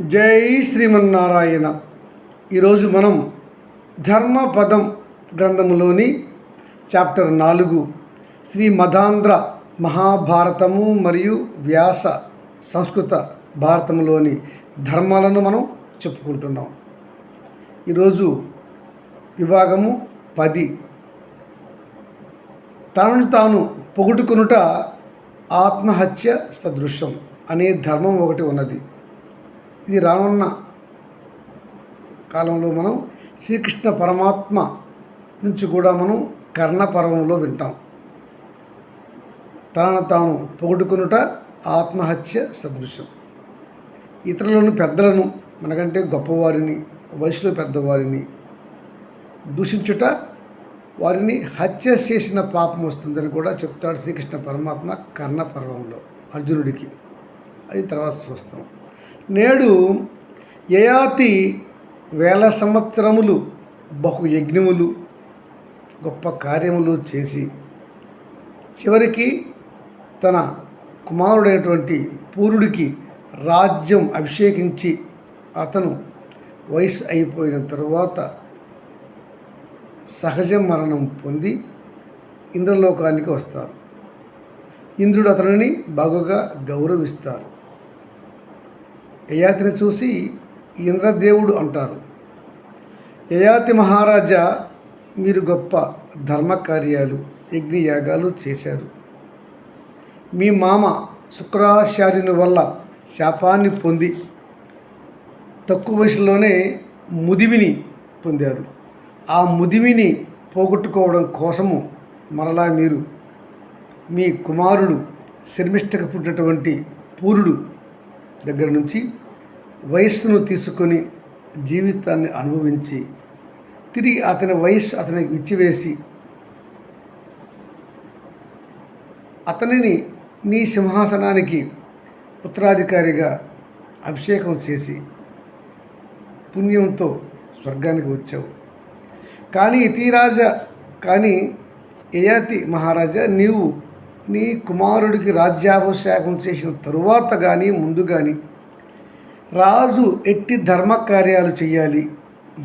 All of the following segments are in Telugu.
జై శ్రీమన్నారాయణ. ఈరోజు మనం ధర్మపదం గ్రంథములోని చాప్టర్ నాలుగు శ్రీ మదాంధ్ర మహాభారతము మరియు వ్యాస సంస్కృత భారతములోని ధర్మాలను మనం చెప్పుకుంటున్నాం. ఈరోజు విభాగము పది. తనను తాను పొగుడుకొనుట ఆత్మహత్య సదృశ్యం అనే ధర్మం ఒకటి ఉన్నది. ఇది రానున్న కాలంలో మనం శ్రీకృష్ణ పరమాత్మ నుంచి కూడా మనం కర్ణ పర్వంలో వింటాం. తనను తాను పొగుడుకునుట ఆత్మహత్య సదృశ్యం. ఇతరులను పెద్దలను మనకంటే గొప్పవారిని వయసులో పెద్దవారిని దూషించుట వారిని హత్య చేసిన పాపం వస్తుందని కూడా చెప్తాడు శ్రీకృష్ణ పరమాత్మ కర్ణ పర్వంలో అర్జునుడికి. అది తర్వాత చూస్తాం. నేడు యయాతి వేల సంవత్సరములు బహు యజ్ఞములు గొప్ప కార్యములు చేసి చివరికి తన కుమారుడైనటువంటి పూరుడికి రాజ్యం అభిషేకించి అతను వయసు అయిపోయిన తరువాత సహజ మరణం పొంది ఇంద్రలోకానికి వస్తారు. ఇంద్రుడు అతనిని బాగుగా గౌరవిస్తారు. యయాతిని చూసి ఇంద్రదేవుడు అంటారు యయాతి మహారాజా మీరు గొప్ప ధర్మకార్యాలు యజ్ఞయాగాలు చేశారు. మీ మామ శుక్రాచార్యుని వల్ల శాపాన్ని పొంది తక్కువ వయసులోనే ముదివిని పొందారు. ఆ ముదివిని పోగొట్టుకోవడం కోసము మరలా మీరు మీ కుమారుడు శర్మిష్టకు పుట్టినటువంటి పూరుడు దగ్గర నుంచి వయస్సును తీసుకొని జీవితాన్ని అనుభవించి తిరిగి అతని వయస్సు అతనికి ఇచ్చివేసి అతనిని నీ సింహాసనానికి ఉత్తరాధికారిగా అభిషేకం చేసి పుణ్యంతో స్వర్గానికి వచ్చావు. కానీ ఇతీరాజ కానీ యయాతి మహారాజా నీవు నీ కుమారుడికి రాజ్యాభిషేకం చేసిన తరువాత కానీ ముందు కానీ రాజు ఎట్టి ధర్మకార్యాలు చేయాలి?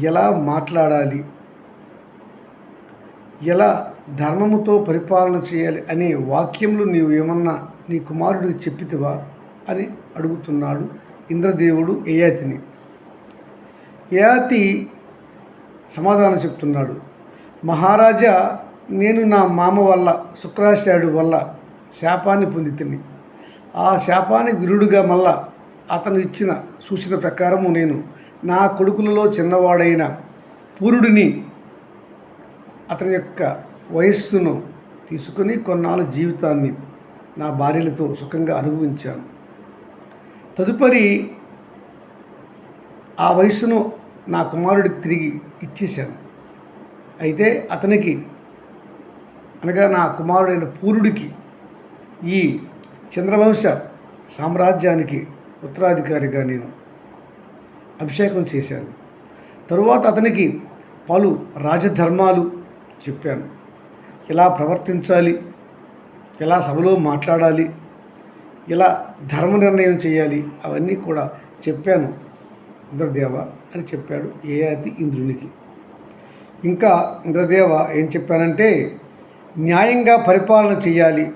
ఎలా మాట్లాడాలి? ఎలా ధర్మముతో పరిపాలన చేయాలి అనే వాక్యములు నీవు ఏమన్నా నీ కుమారుడికి చెప్పితివా? అని అడుగుతున్నాడు ఇంద్రదేవుడు ఏయాతిని. ఏయాతి సమాధానం చెప్తున్నాడు. మహారాజా నేను నా మామ వల్ల శుక్రాచార్యుడు వల్ల శాపాన్ని పొందితిని ఆ శాపానికి విరుడుగా మళ్ళా అతను ఇచ్చిన సూచన ప్రకారము నేను నా కొడుకులలో చిన్నవాడైన పూరుడిని అతని యొక్క వయస్సును తీసుకుని కొన్నాళ్ళు జీవితాన్ని నా భార్యలతో సుఖంగా అనుభవించాను. తదుపరి ఆ వయస్సును నా కుమారుడికి తిరిగి ఇచ్చేశాను. అయితే అతనికి అనగా నా కుమారుడైన పూరుడికి ఈ చంద్రవంశ సామ్రాజ్యానికి ఉత్తరాధికారిగా నేను అభిషేకం చేశాను. తరువాత అతనికి పలు రాజధర్మాలు చెప్పాను. ఎలా ప్రవర్తించాలి? ఎలా సభలో మాట్లాడాలి? ఎలా ధర్మ నిర్ణయం చేయాలి? అవన్నీ కూడా చెప్పాను. ఇంద్రదేవ అని చెప్పాడు. ఏయాతి ఇంద్రునికి. ఇంకా ఇంద్రదేవ ఏం చెప్పానంటే న్యాయంగా పరిపాలన చేయాలి.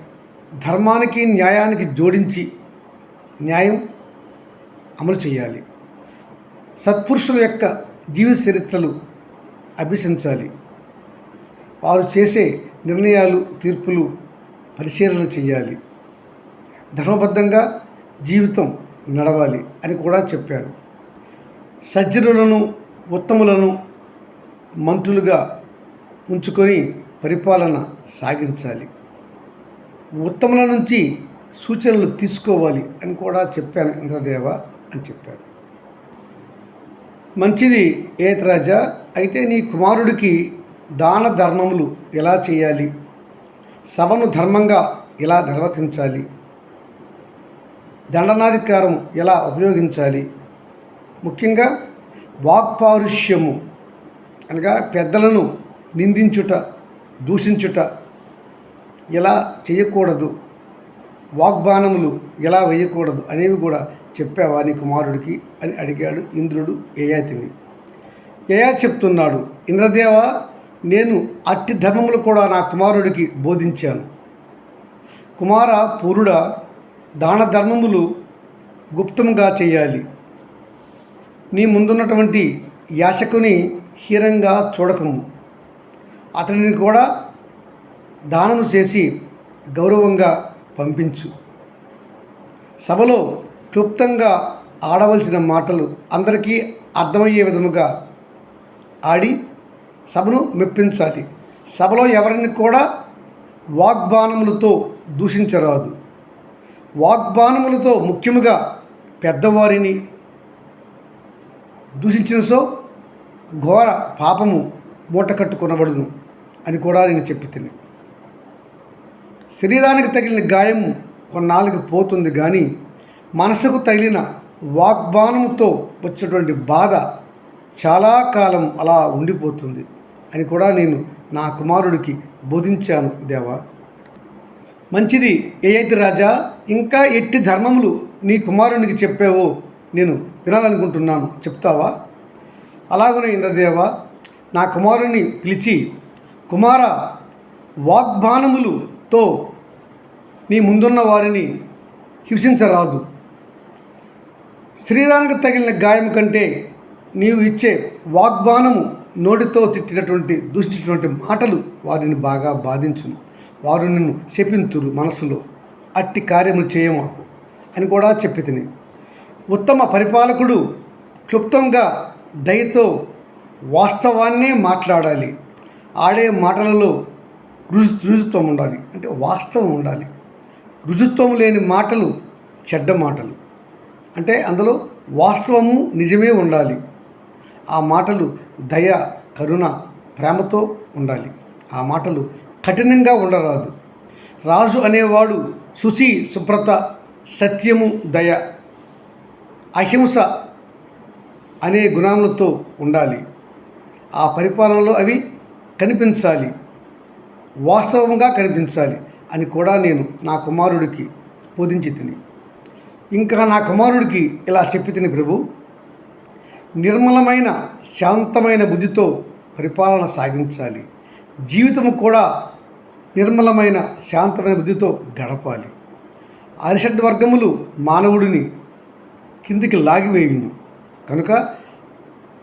ధర్మానికి న్యాయానికి జోడించి న్యాయం అమలు చేయాలి. సత్పురుషుల యొక్క జీవిత చరిత్రలు అభ్యసించాలి. వారు చేసే నిర్ణయాలు తీర్పులు పరిశీలన చేయాలి. ధర్మబద్ధంగా జీవితం నడవాలి అని కూడా చెప్పారు సజ్జనులను ఉత్తములను మంత్రులుగా ఉంచుకొని పరిపాలన సాగించాలి. ఉత్తముల నుంచి సూచనలు తీసుకోవాలి అని కూడా చెప్పాను ఇంద్రదేవ అని చెప్పారు. మంచిది ఏతరాజా అయితే నీ కుమారుడికి దాన ధర్మములు ఎలా చేయాలి? సభను ధర్మంగా ఎలా నిర్వర్తించాలి? దండనాధికారం ఎలా ఉపయోగించాలి? ముఖ్యంగా వాక్పారుష్యము అనగా పెద్దలను నిందించుట దూషించుట ఎలా చేయకూడదు? వాగ్బాణములు ఎలా వేయకూడదు అనేవి కూడా చెప్పావా నీ కుమారుడికి అని అడిగాడు ఇంద్రుడు యయాతిని యయా చెప్తున్నాడు ఇంద్రదేవ నేను అట్టి ధర్మములు కూడా నా కుమారుడికి బోధించాను. కుమార పూరుడ దాన ధర్మములు గుప్తంగా చేయాలి. నీ ముందున్నటువంటి యాశకుని హీనంగా చూడకము. అతనిని కూడా దానము చేసి గౌరవంగా పంపించు. సభలో క్లుప్తంగా ఆడవలసిన మాటలు అందరికీ అర్థమయ్యే విధముగా ఆడి సభను మెప్పించాలి. సభలో ఎవరిని కూడా వాగ్బాణములతో దూషించరాదు. వాగ్బాణములతో ముఖ్యముగా పెద్దవారిని దూషించిన సో ఘోర పాపము మూట కట్టుకొనబడును అని కూడా నేను చెప్పి తిని. శరీరానికి తగిలిన గాయం కొన్నాళ్ళకి పోతుంది కానీ మనసుకు తగిలిన వాగ్బానంతో వచ్చినటువంటి బాధ చాలా కాలం అలా ఉండిపోతుంది అని కూడా నేను నా కుమారుడికి బోధించాను దేవా. మంచిది ఏయైతే రాజా ఇంకా ఎట్టి ధర్మములు నీ కుమారునికి చెప్పావో నేను వినాలనుకుంటున్నాను. చెప్తావా? అలాగనే ఇంద్రదేవ నా కుమారుని పిలిచి కుమార వాగ్బాణములుతో నీ ముందున్న వారిని హింసించరాదు. శరీరానికి తగిలిన గాయం కంటే నీవు ఇచ్చే వాగ్బాణము నోటితో తిట్టినటువంటి దూషించినటువంటి మాటలు వారిని బాగా బాధించును. వారు నిన్ను శపింతురు మనసులో అట్టి కార్యములు చేయమాకు అని కూడా చెప్పి తిని. ఉత్తమ పరిపాలకుడు క్లుప్తంగా దయతో వాస్తవాన్నే మాట్లాడాలి. ఆడే మాటలలో రుజు రుజుత్వం ఉండాలి. అంటే వాస్తవం ఉండాలి. రుజుత్వం లేని మాటలు చెడ్డ మాటలు. అంటే అందులో వాస్తవము నిజమే ఉండాలి. ఆ మాటలు దయ కరుణ ప్రేమతో ఉండాలి. ఆ మాటలు కఠినంగా ఉండరాదు. రాజు అనేవాడు శుచి శుభ్రత సత్యము దయ అహింస అనే గుణాలతో ఉండాలి. ఆ పరిపాలనలో అవి కనిపించాలి. వాస్తవంగా కనిపించాలి అని కూడా నేను నా కుమారుడికి బోధించి తిని. ఇంకా నా కుమారుడికి ఇలా చెప్పి తిని ప్రభు నిర్మలమైన శాంతమైన బుద్ధితో పరిపాలన సాగించాలి. జీవితము కూడా నిర్మలమైన శాంతమైన బుద్ధితో గడపాలి. అరిషడ్ వర్గములు మానవుడిని కిందికి లాగివేయును. కనుక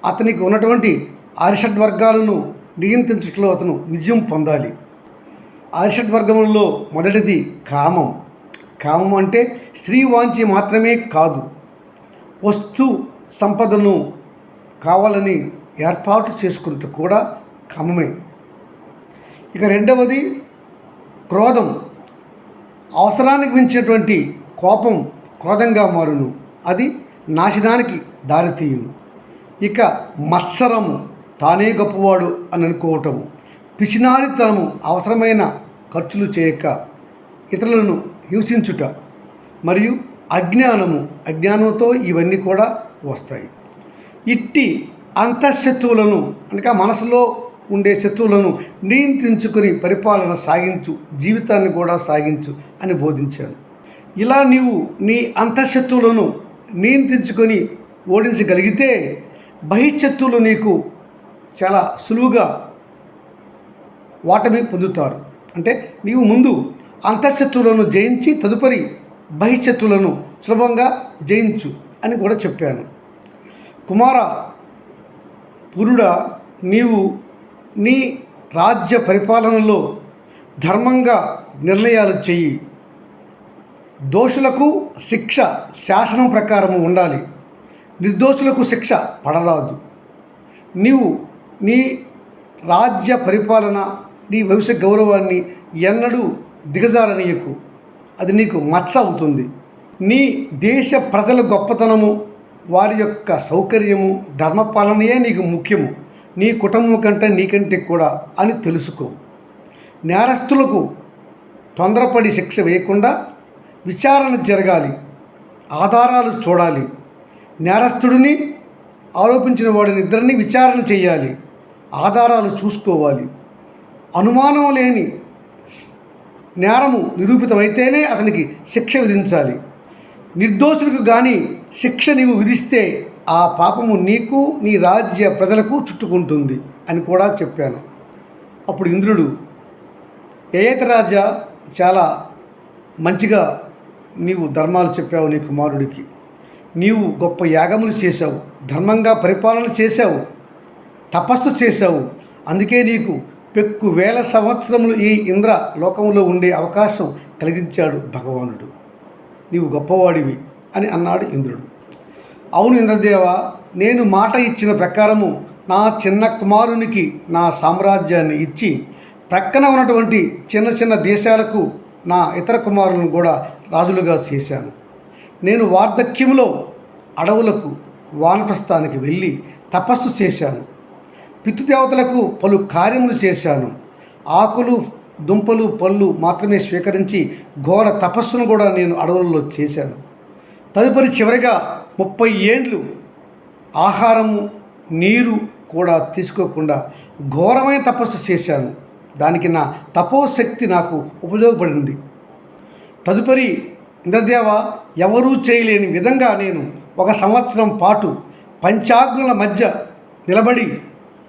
అతనికి ఉన్నటువంటి అరిషడ్ వర్గాలను నియంత్రించడంలో అతను విజయం పొందాలి. అరిషడ్ వర్గంలో మొదటిది కామం. కామం అంటే స్త్రీ వాంఛ మాత్రమే కాదు వస్తు సంపదను కావాలని ఏర్పాటు చేసుకుంటూ కూడా కామమే. ఇక రెండవది క్రోధం. అవసరానికి మించినటువంటి కోపం క్రోధంగా మారును. అది నాశనానికి దారితీయును. ఇక మత్సరము. తానే గొప్పవాడు అని అనుకోవటము పిసినారితనము అవసరమైన ఖర్చులు చేయక ఇతరులను హింసించుట మరియు అజ్ఞానము అజ్ఞానంతో ఇవన్నీ కూడా వస్తాయి. ఇట్టి అంతఃశత్రువులను అనగా మనసులో ఉండే శత్రువులను నియంత్రించుకొని పరిపాలన సాగించు జీవితాన్ని కూడా సాగించు అని బోధించాను. ఇలా నీవు నీ అంతఃశత్రువులను నియంత్రించుకొని ఓడించగలిగితే బహిశత్రువులు నీకు చాలా సులువుగా వాటమి పొందుతారు. అంటే నీవు ముందు అంతఃశత్రువులను జయించి తదుపరి బహిశత్రువులను సులభంగా జయించు అని కూడా చెప్పాను. కుమార పురుడా నీవు నీ రాజ్య పరిపాలనలో ధర్మంగా నిర్ణయాలు చెయ్యి. దోషులకు శిక్ష శాసనం ప్రకారం ఉండాలి. నిర్దోషులకు శిక్ష పడరాదు. నీవు నీ రాజ్య పరిపాలన నీ భవిష్య గౌరవాన్ని ఎన్నడూ దిగజారనీయకు. అది నీకు మచ్చ అవుతుంది. నీ దేశ ప్రజల గొప్పతనము వారి యొక్క సౌకర్యము ధర్మపాలనయే నీకు ముఖ్యము. నీ కుటుంబం కంటే నీకంటే కూడా అని తెలుసుకో. నేరస్తులకు తొందరపడి శిక్ష వేయకుండా విచారణ జరగాలి ఆధారాలు చూడాలి. నేరస్తుడిని ఆరోపించిన వాడిని ఇద్దరిని విచారణ చేయాలి. ఆధారాలు చూసుకోవాలి. అనుమానం లేని నేరము నిరూపితమైతేనే అతనికి శిక్ష విధించాలి. నిర్దోషులకు కానీ శిక్ష నీవు విధిస్తే ఆ పాపము నీకు నీ రాజ్య ప్రజలకు చుట్టుకుంటుంది అని కూడా చెప్పాను. అప్పుడు ఇంద్రుడు ఏయత రాజా చాలా మంచిగా నీవు ధర్మాలు చెప్పావు నీ కుమారుడికి. నీవు గొప్ప యాగములు చేశావు ధర్మంగా పరిపాలన చేశావు. తపస్సు చేశావు. అందుకే నీకు పెక్కు వేల సంవత్సరములు ఈ ఇంద్ర లోకంలో ఉండే అవకాశం కలిగించాడు భగవానుడు. నీవు గొప్పవాడివి అని అన్నాడు ఇంద్రుడు. అవును ఇంద్రదేవ నేను మాట ఇచ్చిన ప్రకారము నా చిన్న కుమారునికి నా సామ్రాజ్యాన్ని ఇచ్చి ప్రక్కన ఉన్నటువంటి చిన్న చిన్న దేశాలకు నా ఇతర కుమారులను కూడా రాజులుగా చేశాను. నేను వార్ధక్యంలో అడవులకు వానప్రస్థానికి వెళ్ళి తపస్సు చేశాను. పితృదేవతలకు పలు కార్యములు చేశాను. ఆకులు దుంపలు పళ్ళు మాత్రమే స్వీకరించి ఘోర తపస్సును కూడా నేను అడవుల్లో చేశాను. తదుపరి చివరిగా ముప్పై ఏండ్లు ఆహారము నీరు కూడా తీసుకోకుండా ఘోరమైన తపస్సు చేశాను. దానికి నా తపోశక్తి నాకు ఉపయోగపడింది. తదుపరి ఇంద్రదేవ ఎవరూ చేయలేని విధంగా నేను ఒక సంవత్సరం పాటు పంచాగ్నుల మధ్య నిలబడి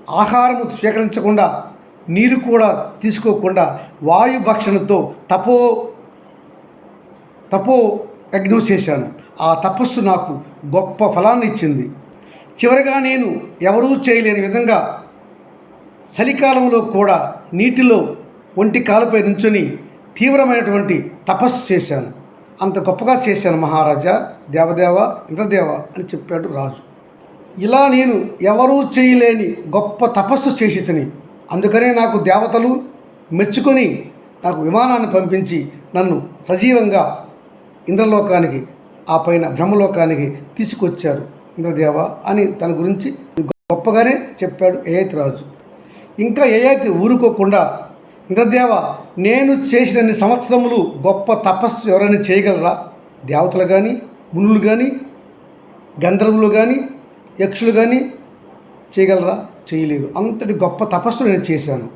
ఆహారము స్వీకరించకుండా నీరు కూడా తీసుకోకుండా వాయుభక్షణతో తపో తపో యజ్ఞం చేశాను. ఆ తపస్సు నాకు గొప్ప ఫలాన్ని ఇచ్చింది. చివరిగా నేను ఎవరూ చేయలేని విధంగా చలికాలంలో కూడా నీటిలో ఒంటి కాలుపై నుంచుని తీవ్రమైనటువంటి తపస్సు చేశాను. అంత గొప్పగా చేశాను మహారాజా దేవదేవ ఇంద్రదేవ అని చెప్పాడు రాజు. ఇలా నేను ఎవరూ చేయలేని గొప్ప తపస్సు చేసి తిని అందుకనే నాకు దేవతలు మెచ్చుకొని నాకు విమానాన్ని పంపించి నన్ను సజీవంగా ఇంద్రలోకానికి ఆ పైన బ్రహ్మలోకానికి తీసుకొచ్చారు ఇంద్రదేవ అని తన గురించి గొప్పగానే చెప్పాడు ఏయతి రాజు ఇంకా ఏయతి ఊరుకోకుండా ఇంద్రదేవ నేను చేసినన్ని సంవత్సరములు గొప్ప తపస్సు ఎవరైనా చేయగలరా? దేవతలు కానీ మునులు కానీ గంధర్వులు కానీ యక్షులు కానీ చేయగలరా? చేయలేరు అంతటి గొప్ప తపస్సు నేను చేశాను.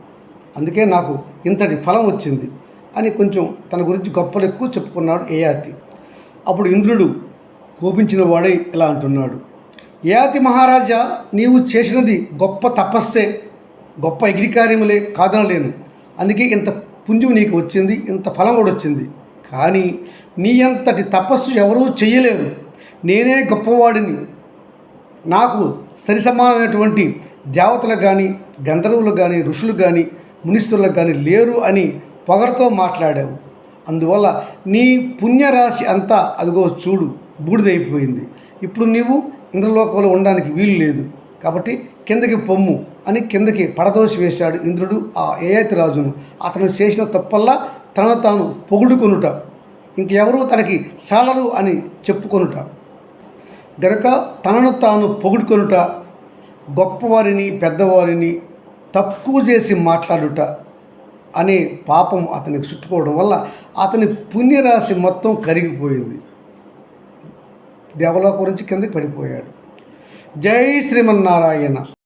అందుకే నాకు ఇంతటి ఫలం వచ్చింది అని కొంచెం తన గురించి గొప్పలు ఎక్కువ చెప్పుకున్నాడు ఏయాతి. అప్పుడు ఇంద్రుడు కోపించిన వాడై ఇలా అంటున్నాడు. ఏయాతి మహారాజా నీవు చేసినది గొప్ప తపస్సే గొప్ప ఎగిరి కార్యములే కాదనలేను. అందుకే ఇంత పుణ్యం నీకు వచ్చింది ఇంత ఫలం కూడా వచ్చింది. కానీ నీ అంతటి తపస్సు ఎవరూ చేయలేరు. నేనే గొప్పవాడిని. నాకు సరి సమానమైనటువంటి దేవతలు కానీ గంధర్వులు కానీ ఋషులు కానీ మునిస్తులకు కానీ లేరు అని పొగరతో మాట్లాడావు. అందువల్ల నీ పుణ్యరాశి అంతా అదిగో చూడు బూడిదైపోయింది. ఇప్పుడు నీవు ఇంద్రలోకంలో ఉండడానికి వీలు లేదు. కాబట్టి కిందకి పొమ్ము అని కిందకి పడదోసి వేశాడు ఇంద్రుడు ఆ ఏయతి రాజును. అతను చేసిన తప్పల్లా తనను తాను పొగుడుకొనుట. ఇంకెవరూ తనకి సాలరు అని చెప్పుకొనుట. గనక తనను తాను పొగుడుకొనుట గొప్పవారిని పెద్దవారిని తక్కువ చేసి మాట్లాడుట అనే పాపం అతనికి చుట్టుకోవడం వల్ల అతని పుణ్యరాశి మొత్తం కరిగిపోయింది. దేవలోకం నుంచి కిందకి పడిపోయాడు. జై శ్రీమన్నారాయణ.